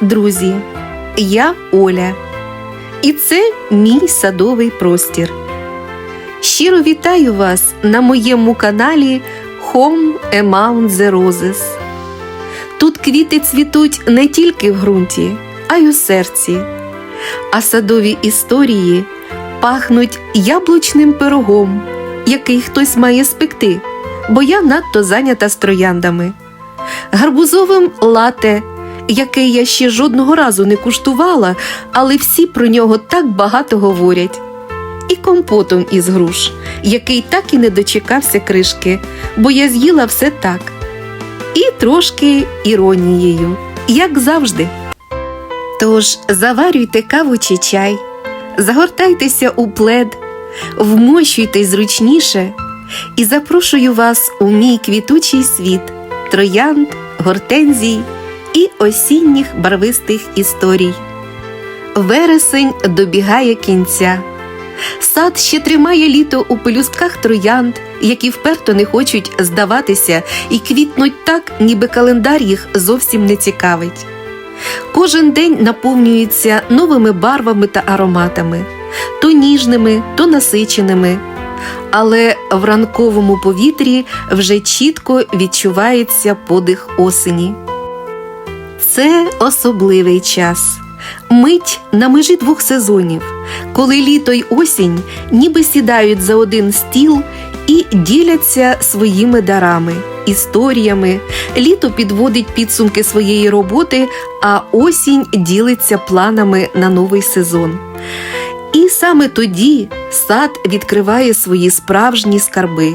Друзі! Я Оля, і це мій садовий простір. Щиро вітаю вас на моєму каналі Home Among the Roses. Тут квіти цвітуть не тільки в ґрунті, а й у серці, а садові історії пахнуть яблучним пирогом, який хтось має спекти, бо я надто зайнята з трояндами, гарбузовим лате, яке я ще жодного разу не куштувала, але всі про нього так багато говорять. І компотом із груш, який так і не дочекався кришки, бо я з'їла все так. І трошки іронією, як завжди. Тож заварюйте каву чи чай, загортайтеся у плед, вмощуйтесь зручніше і запрошую вас у мій квітучий світ троянд, гортензій і осінніх барвистих історій. Вересень добігає кінця. Сад ще тримає літо у пелюстках троянд, які вперто не хочуть здаватися і квітнуть так, ніби календар їх зовсім не цікавить. Кожен день наповнюється новими барвами та ароматами, то ніжними, то насиченими. Але в ранковому повітрі вже чітко відчувається подих осені. Це особливий час, мить на межі двох сезонів, коли літо й осінь ніби сідають за один стіл і діляться своїми дарами, історіями. Літо підводить підсумки своєї роботи, а осінь ділиться планами на новий сезон. І саме тоді сад відкриває свої справжні скарби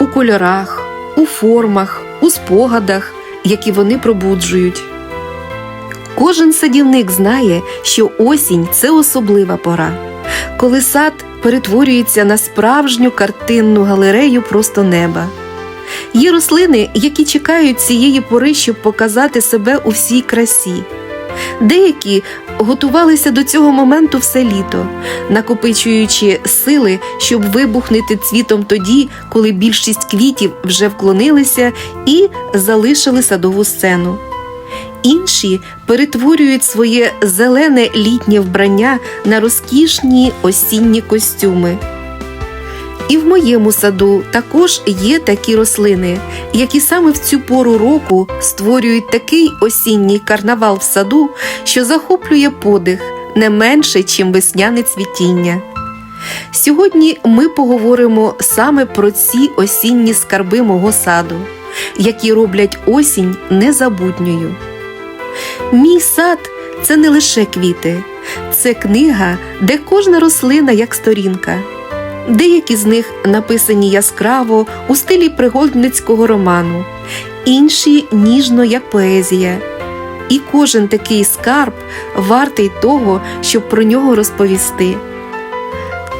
у кольорах, у формах, у спогадах, які вони пробуджують. Кожен садівник знає, що осінь це особлива пора, коли сад перетворюється на справжню картинну галерею просто неба. Є рослини, які чекають цієї пори, щоб показати себе у всій красі. Деякі готувалися до цього моменту все літо, накопичуючи сили, щоб вибухнути цвітом тоді, коли більшість квітів вже вклонилися і залишили садову сцену. Інші перетворюють своє зелене літнє вбрання на розкішні осінні костюми. І в моєму саду також є такі рослини, які саме в цю пору року створюють такий осінній карнавал в саду, що захоплює подих не менше, чим весняне цвітіння. Сьогодні ми поговоримо саме про ці осінні скарби мого саду, які роблять осінь незабутньою. Мій сад це не лише квіти, це книга, де кожна рослина як сторінка. Деякі з них написані яскраво у стилі пригодницького роману, інші ніжно як поезія. І кожен такий скарб вартий того, щоб про нього розповісти.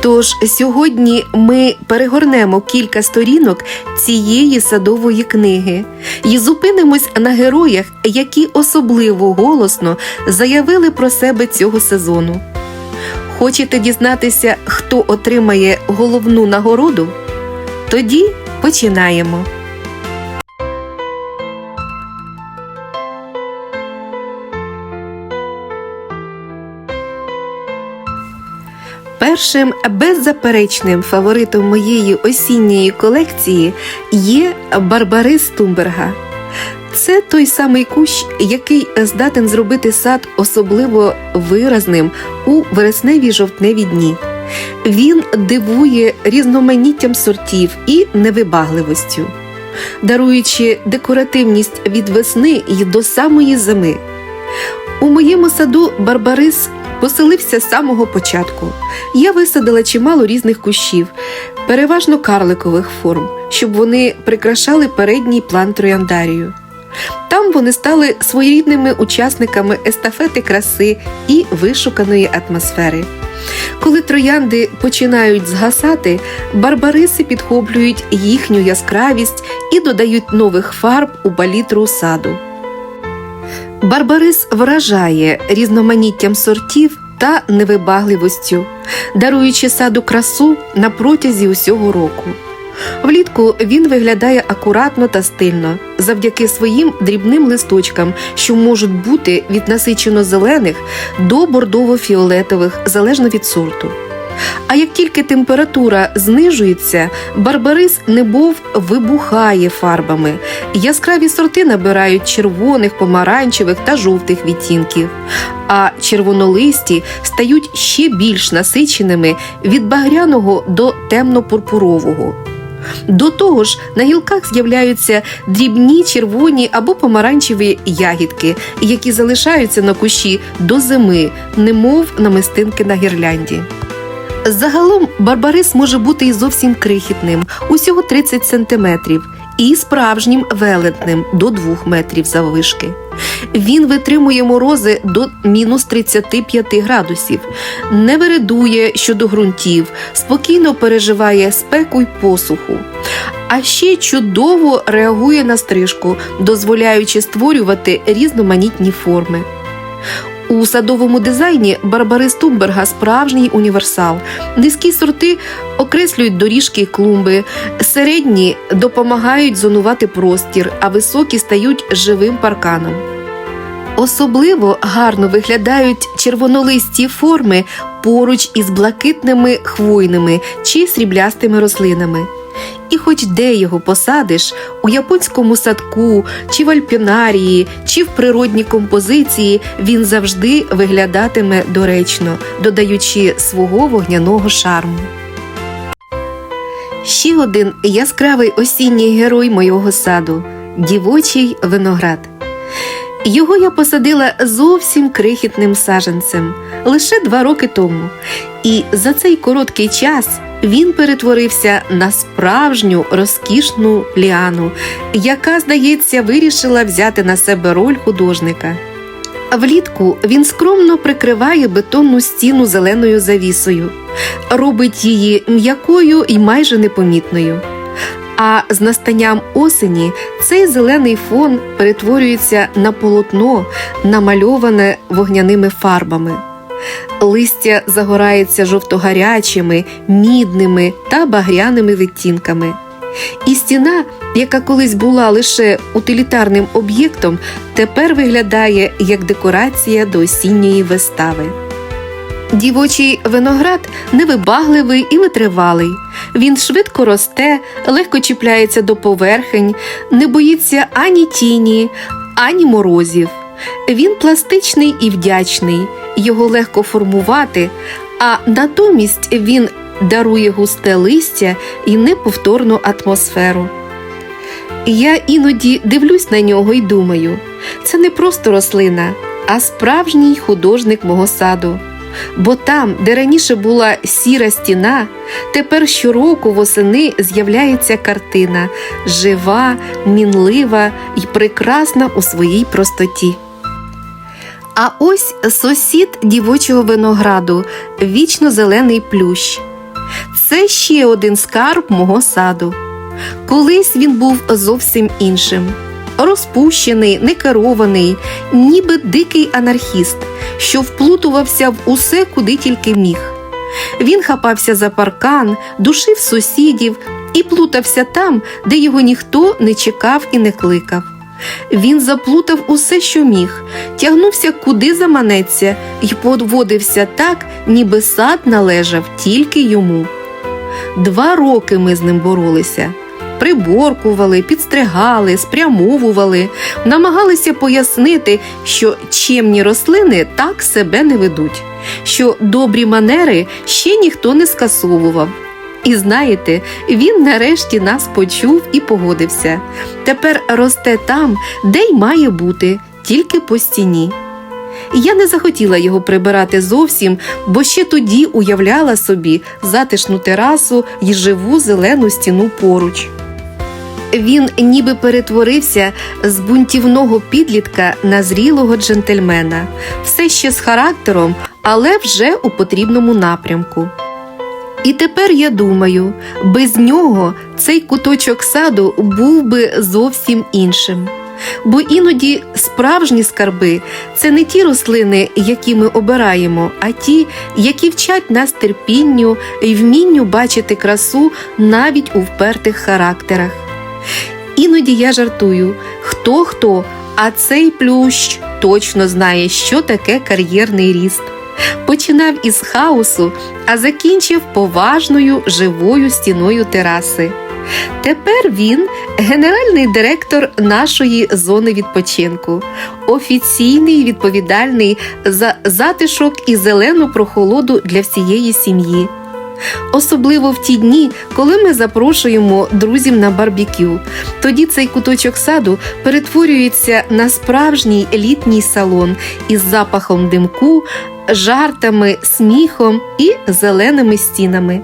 Тож сьогодні ми перегорнемо кілька сторінок цієї садової книги і зупинимось на героях, які особливо голосно заявили про себе цього сезону. Хочете дізнатися, хто отримає головну нагороду? Тоді починаємо. Першим беззаперечним фаворитом моєї осінньої колекції є Барбарис Тумберга. Це той самий кущ, який здатен зробити сад особливо виразним у вересневі жовтневі дні. Він дивує різноманіттям сортів і невибагливостю, даруючи декоративність від весни й до самої зими. У моєму саду Барбарис поселився з самого початку. Я висадила чимало різних кущів, переважно карликових форм, щоб вони прикрашали передній план трояндарію. Там вони стали своєрідними учасниками естафети краси і вишуканої атмосфери. Коли троянди починають згасати, барбариси підхоплюють їхню яскравість і додають нових фарб у палітру саду. Барбарис вражає різноманіттям сортів та невибагливостю, даруючи саду красу на протязі усього року. Влітку він виглядає акуратно та стильно завдяки своїм дрібним листочкам, що можуть бути від насичено зелених до бордово-фіолетових, залежно від сорту. А як тільки температура знижується, барбарис небов вибухає фарбами. Яскраві сорти набирають червоних, помаранчевих та жовтих відтінків, а червонолисті стають ще більш насиченими від багряного до темно-пурпурового. До того ж, на гілках з'являються дрібні червоні або помаранчеві ягідки, які залишаються на кущі до зими, немов намистинки на гірлянді. Загалом барбарис може бути і зовсім крихітним, усього 30 см, і справжнім велетним до 2 метрів заввишки. Він витримує морози до мінус 35 градусів, не вередує щодо ґрунтів, спокійно переживає спеку й посуху. А ще чудово реагує на стрижку, дозволяючи створювати різноманітні форми. У садовому дизайні Барбарис Тумберга справжній універсал. Низькі сорти окреслюють доріжки й клумби, середні допомагають зонувати простір, а високі стають живим парканом. Особливо гарно виглядають червонолисті форми поруч із блакитними хвойними чи сріблястими рослинами. І хоч де його посадиш, у японському садку, чи в альпінарії, чи в природній композиції він завжди виглядатиме доречно, додаючи свого вогняного шарму. Ще один яскравий осінній герой мого саду дівочий виноград. Його я посадила зовсім крихітним саджанцем лише два роки тому, і за цей короткий час він перетворився на справжню розкішну ліану, яка, здається, вирішила взяти на себе роль художника. Влітку він скромно прикриває бетонну стіну зеленою завісою, робить її м'якою і майже непомітною. А з настанням осені цей зелений фон перетворюється на полотно, намальоване вогняними фарбами. Листя загорається жовтогарячими, мідними та багряними відтінками. І стіна, яка колись була лише утилітарним об'єктом, тепер виглядає як декорація до осінньої вистави. Дівочий виноград невибагливий і витривалий. Він швидко росте, легко чіпляється до поверхень, не боїться ані тіні, ані морозів. Він пластичний і вдячний, його легко формувати, а натомість він дарує густе листя і неповторну атмосферу. Я іноді дивлюсь на нього і думаю, це не просто рослина, а справжній художник мого саду. Бо там, де раніше була сіра стіна, тепер щороку восени з'являється картина жива, мінлива і прекрасна у своїй простоті. А ось сусід дівочого винограду, вічно зелений плющ. Це ще один скарб мого саду. Колись він був зовсім іншим. Розпущений, некерований, ніби дикий анархіст, що вплутувався в усе, куди тільки міг. Він хапався за паркан, душив сусідів і плутався там, де його ніхто не чекав і не кликав. Він заплутав усе, що міг, тягнувся куди заманеться, і подводився так, ніби сад належав тільки йому. Два роки ми з ним боролися. Приборкували, підстригали, спрямовували, намагалися пояснити, що чемні рослини так себе не ведуть, що добрі манери ще ніхто не скасовував. І знаєте, він нарешті нас почув і погодився. Тепер росте там, де й має бути, тільки по стіні. Я не захотіла його прибирати зовсім, бо ще тоді уявляла собі затишну терасу й живу зелену стіну поруч. Він ніби перетворився з бунтівного підлітка на зрілого джентльмена, все ще з характером, але вже у потрібному напрямку. І тепер я думаю, без нього цей куточок саду був би зовсім іншим. Бо іноді справжні скарби це не ті рослини, які ми обираємо, а ті, які вчать нас терпінню і вмінню бачити красу навіть у впертих характерах. Іноді я жартую, хто хто, а цей плющ точно знає, що таке кар'єрний ріст. Починав із хаосу, а закінчив поважною живою стіною тераси. Тепер він генеральний директор нашої зони відпочинку, офіційний відповідальний за затишок і зелену прохолоду для всієї сім'ї. Особливо в ті дні, коли ми запрошуємо друзів на барбекю. Тоді цей куточок саду перетворюється на справжній літній салон із запахом димку, жартами, сміхом і зеленими стінами.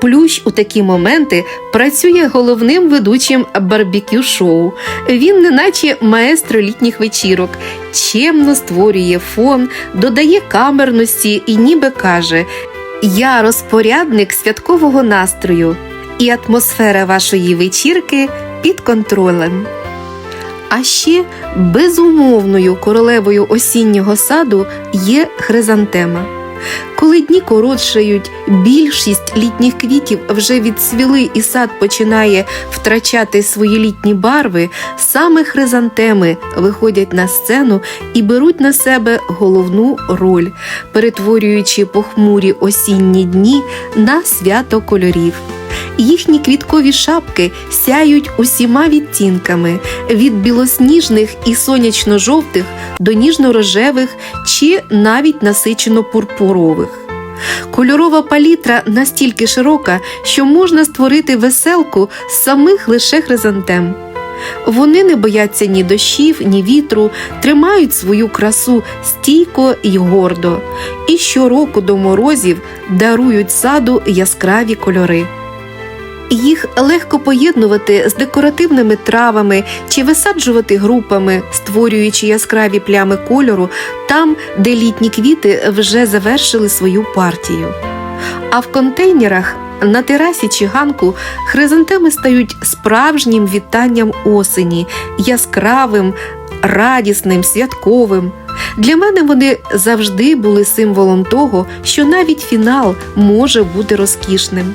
Плющ у такі моменти працює головним ведучим барбекю шоу. Він, неначе маестро літніх вечірок, чемно створює фон, додає камерності і ніби каже: Я розпорядник святкового настрою, і атмосфера вашої вечірки під контролем. А ще безумовною королевою осіннього саду є хризантема. Коли дні коротшають, більшість літніх квітів вже відсвіли і сад починає втрачати свої літні барви, саме хризантеми виходять на сцену і беруть на себе головну роль, перетворюючи похмурі осінні дні на свято кольорів. Їхні квіткові шапки сяють усіма відтінками від білосніжних і сонячно-жовтих до ніжно-рожевих чи навіть насичено-пурпурових. Кольорова палітра настільки широка, що можна створити веселку з самих лише хризантем. Вони не бояться ні дощів, ні вітру, тримають свою красу стійко й гордо, і щороку до морозів дарують саду яскраві кольори. Їх легко поєднувати з декоративними травами чи висаджувати групами, створюючи яскраві плями кольору там, де літні квіти вже завершили свою партію. А в контейнерах на терасі чи ганку хризантеми стають справжнім вітанням осені, яскравим, радісним, святковим. Для мене вони завжди були символом того, що навіть фінал може бути розкішним.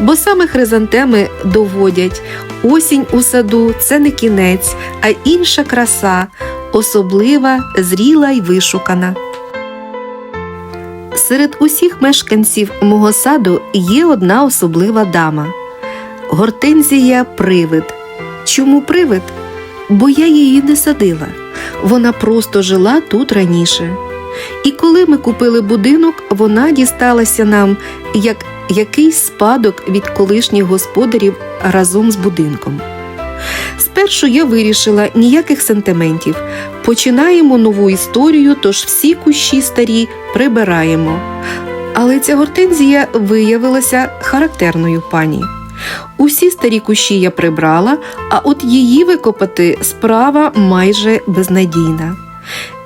Бо саме хризантеми доводять, осінь у саду це не кінець, а інша краса, особлива, зріла й вишукана. Серед усіх мешканців мого саду є одна особлива дама Гортензія Привид. Чому привид? Бо я її не садила. Вона просто жила тут раніше. І коли ми купили будинок, вона дісталася нам як якийсь спадок від колишніх господарів разом з будинком. Спершу я вирішила ніяких сентиментів. Починаємо нову історію, тож всі кущі старі прибираємо. Але ця гортензія виявилася характерною пані. Усі старі кущі я прибрала, а от її викопати справа майже безнадійна.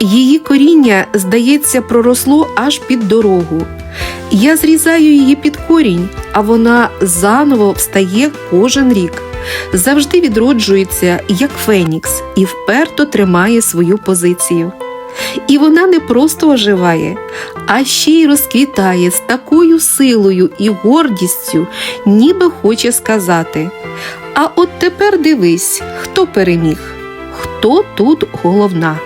Її коріння, здається, проросло аж під дорогу. Я зрізаю її під корінь, а вона заново встає кожен рік, завжди відроджується, як фенікс, і вперто тримає свою позицію. І вона не просто оживає, а ще й розквітає з такою силою і гордістю, ніби хоче сказати. А от тепер дивись, хто переміг, хто тут головна.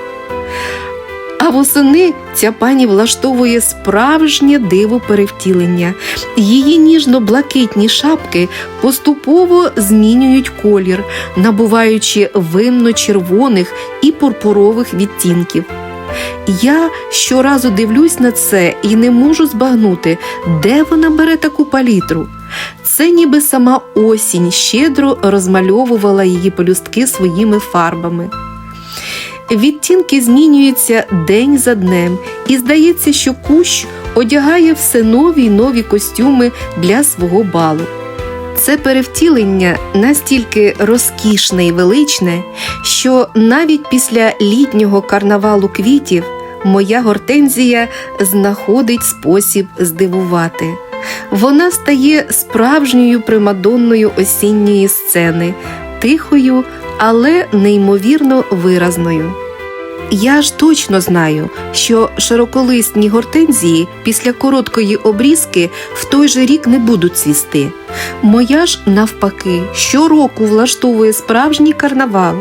А восени ця пані влаштовує справжнє диво перевтілення. Її ніжно-блакитні шапки поступово змінюють колір, набуваючи винно-червоних і пурпурових відтінків. Я щоразу дивлюсь на це і не можу збагнути, де вона бере таку палітру. Це ніби сама осінь щедро розмальовувала її пелюстки своїми фарбами. Відтінки змінюються день за днем, і здається, що кущ одягає все нові й нові костюми для свого балу. Це перевтілення настільки розкішне і величне, що навіть після літнього карнавалу квітів моя гортензія знаходить спосіб здивувати. Вона стає справжньою примадонною осінньої сцени, тихою, але неймовірно виразною. Я ж точно знаю, що широколисні гортензії після короткої обрізки в той же рік не будуть цвісти. Моя ж, навпаки, щороку влаштовує справжній карнавал.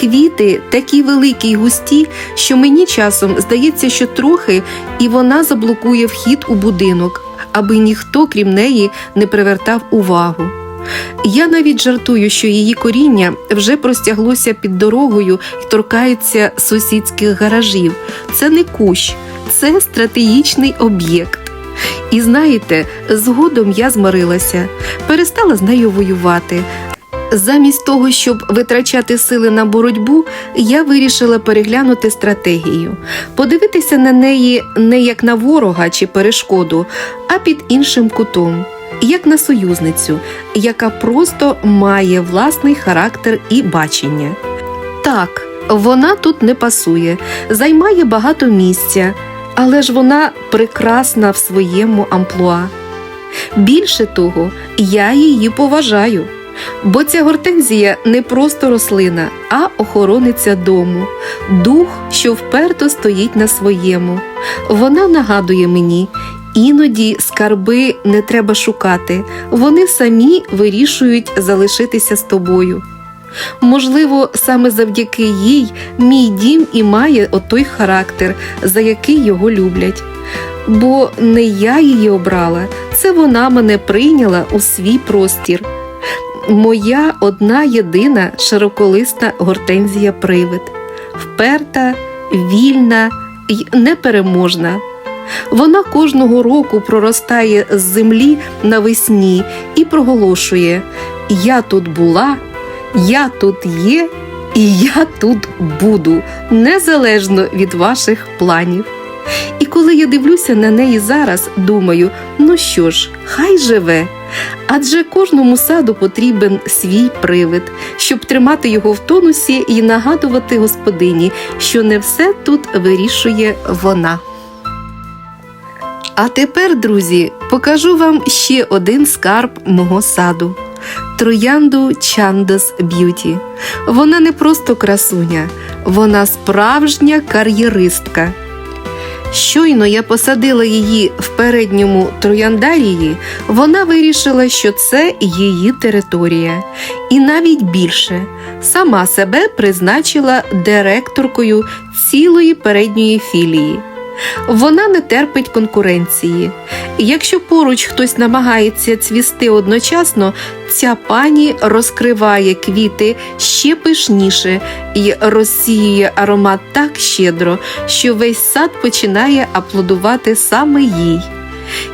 Квіти такі великі й густі, що мені часом здається, що трохи і вона заблокує вхід у будинок, аби ніхто, крім неї, не привертав увагу. Я навіть жартую, що її коріння вже простяглося під дорогою і торкається сусідських гаражів. Це не кущ, це стратегічний об'єкт. І знаєте, згодом я змирилася, перестала з нею воювати. Замість того, щоб витрачати сили на боротьбу, я вирішила переглянути стратегію, подивитися на неї не як на ворога чи перешкоду, а під іншим кутом як на союзницю, яка просто має власний характер і бачення. Так, вона тут не пасує, займає багато місця, але ж вона прекрасна в своєму амплуа. Більше того, я її поважаю. Бо ця гортензія не просто рослина, а охорониця дому, дух, що вперто стоїть на своєму. Вона нагадує мені, Іноді скарби не треба шукати, вони самі вирішують залишитися з тобою. Можливо, саме завдяки їй мій дім і має отой характер, за який його люблять. Бо не я її обрала, це вона мене прийняла у свій простір. Моя одна єдина широколисна гортензія привид, вперта, вільна й непереможна. Вона кожного року проростає з землі навесні і проголошує: Я тут була, я тут є, і я тут буду, незалежно від ваших планів. І коли я дивлюся на неї зараз, думаю: ну що ж, хай живе. Адже кожному саду потрібен свій привид, щоб тримати його в тонусі і нагадувати господині, що не все тут вирішує вона. А тепер, друзі, покажу вам ще один скарб мого саду троянду Чандас Б'юті. Вона не просто красуня, вона справжня кар'єристка. Щойно я посадила її в передньому трояндарії, вона вирішила, що це її територія, і навіть більше сама себе призначила директоркою цілої передньої філії. Вона не терпить конкуренції. Якщо поруч хтось намагається цвісти одночасно, ця пані розкриває квіти ще пишніше і розсіює аромат так щедро, що весь сад починає аплодувати саме їй.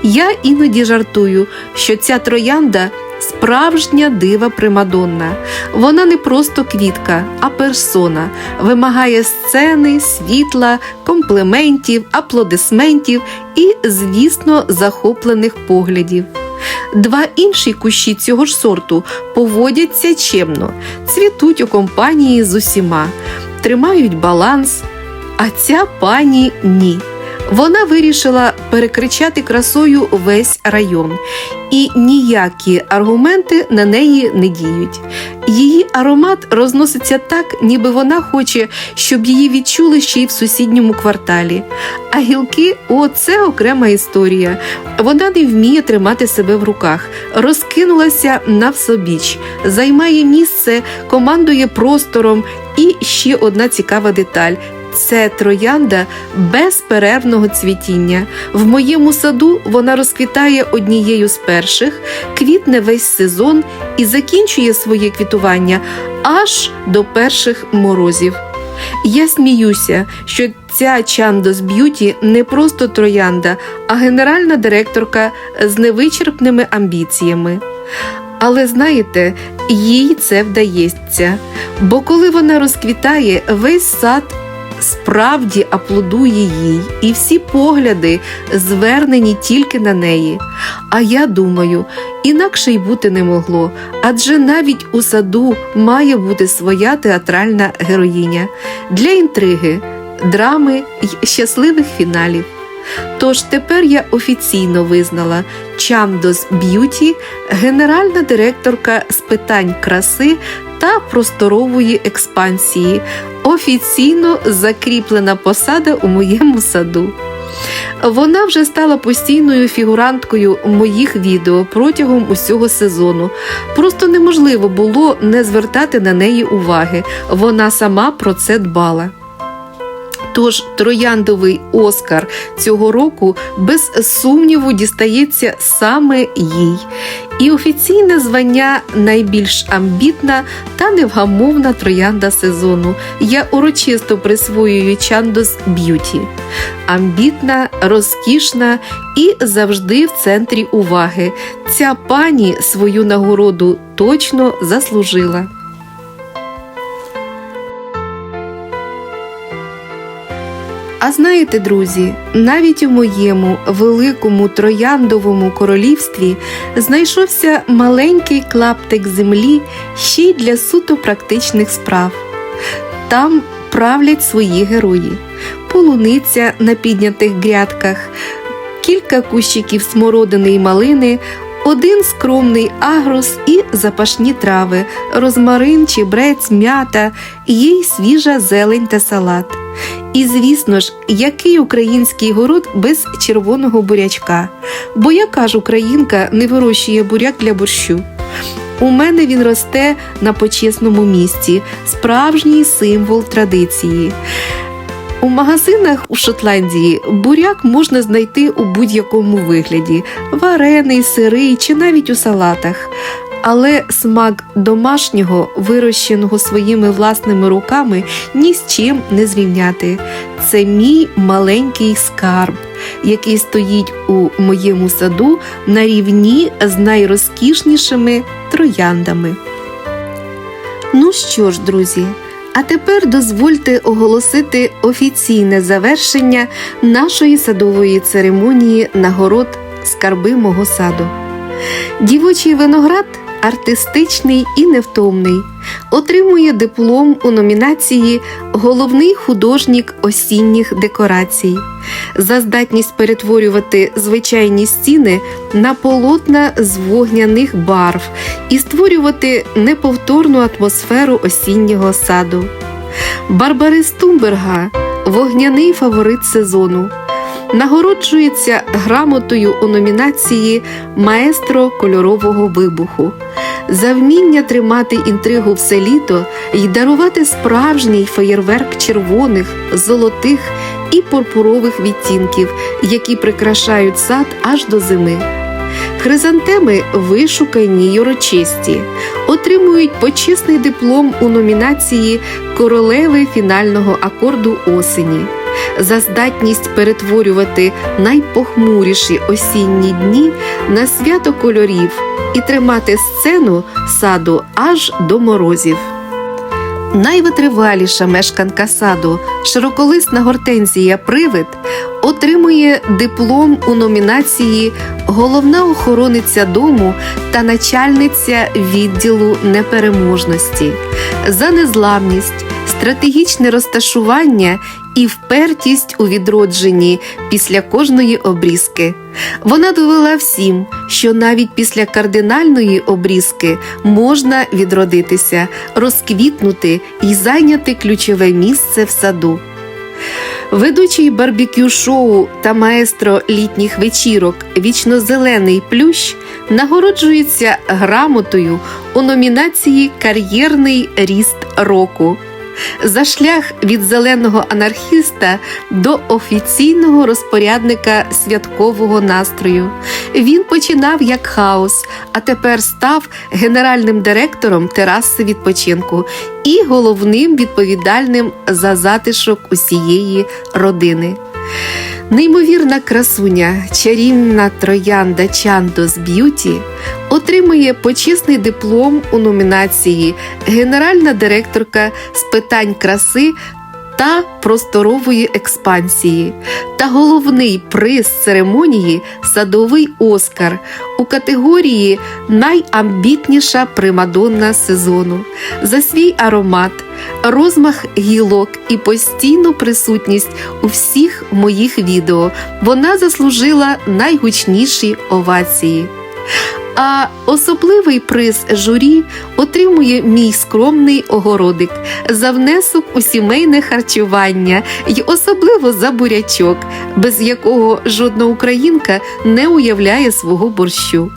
Я іноді жартую, що ця троянда справжня дива Примадонна. Вона не просто квітка, а персона, вимагає сцени, світла, компліментів, аплодисментів і, звісно, захоплених поглядів. Два інші кущі цього ж сорту поводяться чемно, цвітуть у компанії з усіма, тримають баланс, а ця пані ні. Вона вирішила перекричати красою весь район, і ніякі аргументи на неї не діють. Її аромат розноситься так, ніби вона хоче, щоб її відчули ще й в сусідньому кварталі. А гілки о, це окрема історія. Вона не вміє тримати себе в руках, розкинулася навсобіч, займає місце, командує простором. І ще одна цікава деталь. Це троянда безперервного цвітіння. В моєму саду вона розквітає однією з перших, квітне весь сезон і закінчує своє квітування аж до перших морозів. Я сміюся, що ця Чандос Б'юті не просто троянда, а генеральна директорка з невичерпними амбіціями. Але знаєте, їй це вдається, бо коли вона розквітає, весь сад справді аплодує їй, і всі погляди звернені тільки на неї. А я думаю, інакше й бути не могло, адже навіть у саду має бути своя театральна героїня для інтриги, драми й щасливих фіналів. Тож тепер я офіційно визнала Чамдос Б'юті, генеральна директорка з питань краси та просторової експансії. Офіційно закріплена посада у моєму саду. Вона вже стала постійною фігуранткою моїх відео протягом усього сезону. Просто неможливо було не звертати на неї уваги. Вона сама про це дбала. Тож трояндовий Оскар цього року без сумніву дістається саме їй. І офіційне звання найбільш амбітна та невгамовна троянда сезону. Я урочисто присвоюю Чандос Б'юті. Амбітна, розкішна і завжди в центрі уваги. Ця пані свою нагороду точно заслужила. А знаєте, друзі, навіть у моєму великому трояндовому королівстві знайшовся маленький клаптик землі ще й для суто практичних справ. Там правлять свої герої, полуниця на піднятих грядках, кілька кущиків смородини й малини. Один скромний агрос і запашні трави, розмарин, чебрець, м'ята, є й свіжа зелень та салат. І, звісно ж, який український город без червоного бурячка? Бо яка ж українка не вирощує буряк для борщу? У мене він росте на почесному місці, справжній символ традиції. У магазинах у Шотландії буряк можна знайти у будь-якому вигляді: варений, сирий чи навіть у салатах. Але смак домашнього, вирощеного своїми власними руками, ні з чим не зрівняти. Це мій маленький скарб, який стоїть у моєму саду на рівні з найрозкішнішими трояндами. Ну що ж, друзі, а тепер дозвольте оголосити офіційне завершення нашої садової церемонії нагород скарби мого саду. Дівочий виноград артистичний і невтомний, отримує диплом у номінації Головний художник осінніх декорацій за здатність перетворювати звичайні стіни на полотна з вогняних барв і створювати неповторну атмосферу осіннього саду. Барбарис Тумберга вогняний фаворит сезону. Нагороджується грамотою у номінації Маестро кольорового вибуху за вміння тримати інтригу все літо і дарувати справжній феєрверк червоних, золотих і пурпурових відтінків, які прикрашають сад аж до зими. Хризантеми вишукані й урочисті, отримують почесний диплом у номінації Королеви фінального акорду осені за здатність перетворювати найпохмуріші осінні дні на свято кольорів і тримати сцену саду аж до морозів. Найвитриваліша мешканка саду, широколисна гортензія Привид, отримує диплом у номінації Головна охорониця дому та начальниця відділу непереможності за незламність, стратегічне розташування і впертість у відродженні після кожної обрізки. Вона довела всім, що навіть після кардинальної обрізки можна відродитися, розквітнути і зайняти ключове місце в саду. Ведучий барбекю шоу та маестро літніх вечірок Вічнозелений плющ нагороджується грамотою у номінації Кар'єрний ріст року за шлях від зеленого анархіста до офіційного розпорядника святкового настрою. Він починав як хаос, а тепер став генеральним директором тераси відпочинку і головним відповідальним за затишок усієї родини. Неймовірна красуня, чарівна троянда Чандос Б'юті отримує почесний диплом у номінації Генеральна директорка з питань краси та просторової експансії та головний приз церемонії Садовий Оскар у категорії Найамбітніша примадонна сезону за свій аромат, розмах гілок і постійну присутність у всіх моїх відео. Вона заслужила найгучніші овації. А особливий приз журі отримує мій скромний огородик за внесок у сімейне харчування і особливо за бурячок, без якого жодна українка не уявляє свого борщу.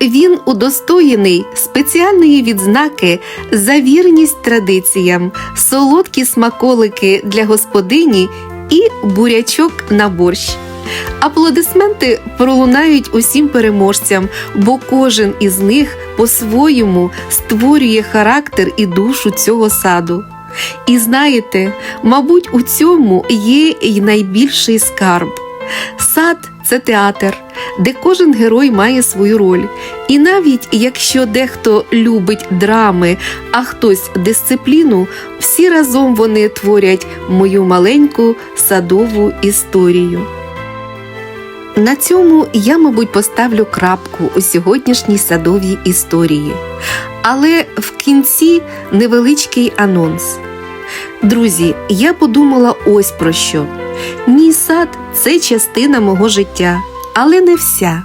Він удостоєний спеціальної відзнаки за вірність традиціям, солодкі смаколики для господині і бурячок на борщ. Аплодисменти пролунають усім переможцям, бо кожен із них по-своєму створює характер і душу цього саду. І знаєте, мабуть, у цьому є й найбільший скарб. Сад це театр, де кожен герой має свою роль. І навіть якщо дехто любить драми, а хтось дисципліну, всі разом вони творять мою маленьку садову історію. На цьому я, мабуть, поставлю крапку у сьогоднішній садовій історії. Але в кінці невеличкий анонс. Друзі, я подумала ось про що. Мій сад це частина мого життя, але не вся.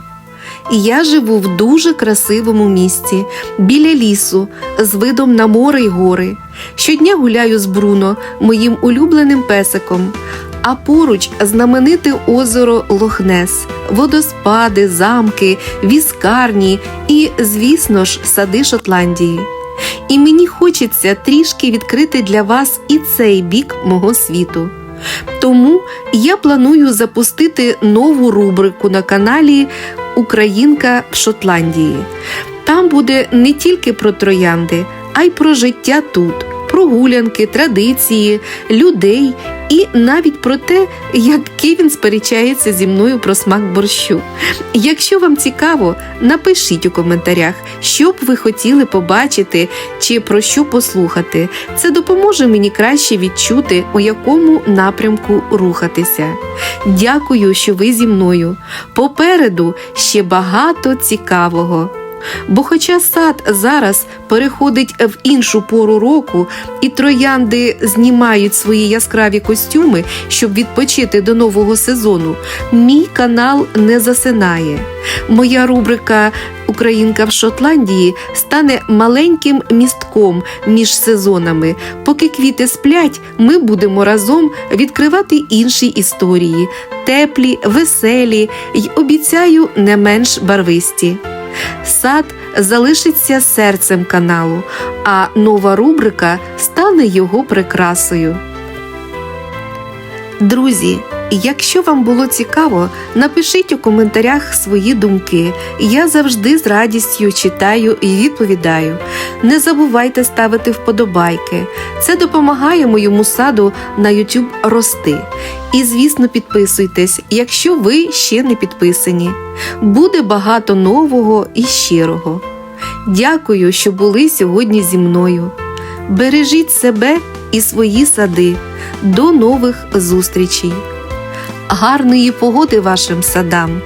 Я живу в дуже красивому місці, біля лісу, з видом на море й гори. Щодня гуляю з Бруно, моїм улюбленим песиком, а поруч знамените озеро Лохнес, водоспади, замки, віскарні і, звісно ж, сади Шотландії. І мені хочеться трішки відкрити для вас і цей бік мого світу. Тому я планую запустити нову рубрику на каналі Українка в Шотландії. Там буде не тільки про троянди, а й про життя тут, прогулянки, традиції, людей і навіть про те, як Кевін сперечається зі мною про смак борщу. Якщо вам цікаво, напишіть у коментарях, що б ви хотіли побачити чи про що послухати. Це допоможе мені краще відчути, у якому напрямку рухатися. Дякую, що ви зі мною. Попереду ще багато цікавого. Бо, хоча сад зараз переходить в іншу пору року, і троянди знімають свої яскраві костюми, щоб відпочити до нового сезону, мій канал не засинає. Моя рубрика Українка в Шотландії стане маленьким містком між сезонами. Поки квіти сплять, ми будемо разом відкривати інші історії, теплі, веселі й обіцяю не менш барвисті. Сад залишиться серцем каналу, а нова рубрика стане його прикрасою. Друзі, якщо вам було цікаво, напишіть у коментарях свої думки. Я завжди з радістю читаю і відповідаю. Не забувайте ставити вподобайки. Це допомагає моєму саду на YouTube рости. І, звісно, підписуйтесь, якщо ви ще не підписані. Буде багато нового і щирого. Дякую, що були сьогодні зі мною. Бережіть себе і свої сади. До нових зустрічей! Гарної погоди вашим садам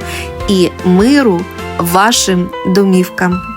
і миру вашим домівкам!